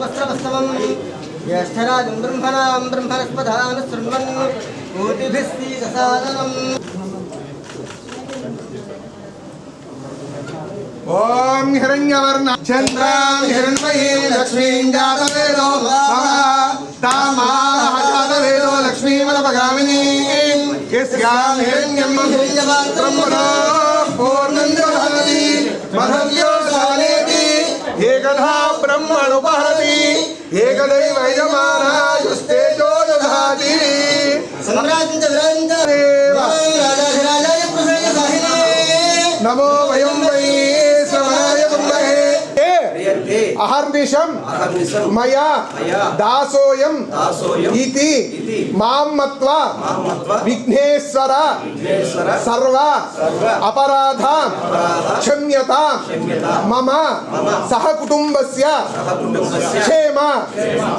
వస్త్రవస్తవం జ్యేష్ఠరాజం బ్రహ్మణాం బ్రహ్మణస్పదాను శృణ్వన్ కోటిభిస్సీదసాదనం ఓం హిరణ్యవర్ణ చంద్రాం హిరణ్మయీ లక్ష్మీం జాతవే. లక్ష్మీమలపగామినీ యస్యాం హిరణ్యం బ్రహ్మణో పూర్ణం దదాతి మహవ్యో సానేతి ఏకధా బ్రహ్మణుపహరతి ఏకదైవ యజమానాయుస్తేజో कार्निशम मया। दासोयम इति। माम मत्वा। विघ्नेश्वर। सर्व। अपराधा। क्षम्यता। मम। सह कुटुंबस्य क्षेम।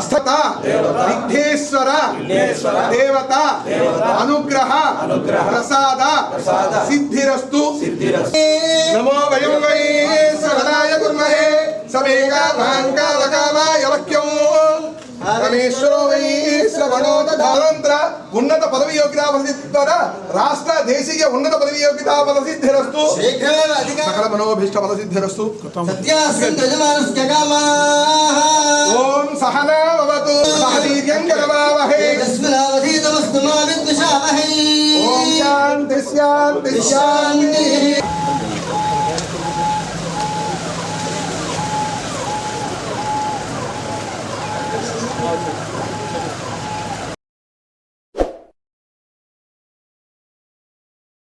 स्थिता। विघ्नेश्वर। देवता। अनुग्रह। प्रसाद। सिद्धिरस्तु। नमो वयं वै। వక్యం వై శ్రవణో ఉన్నత పదవి యోగ్యతా రాష్ట్ర దేశీయ ఉన్నత పదవి యోగ్యతా సకల మనోభీష్ట కరవావహే ఓం శాంతి శాంతి. శాంతి. larger.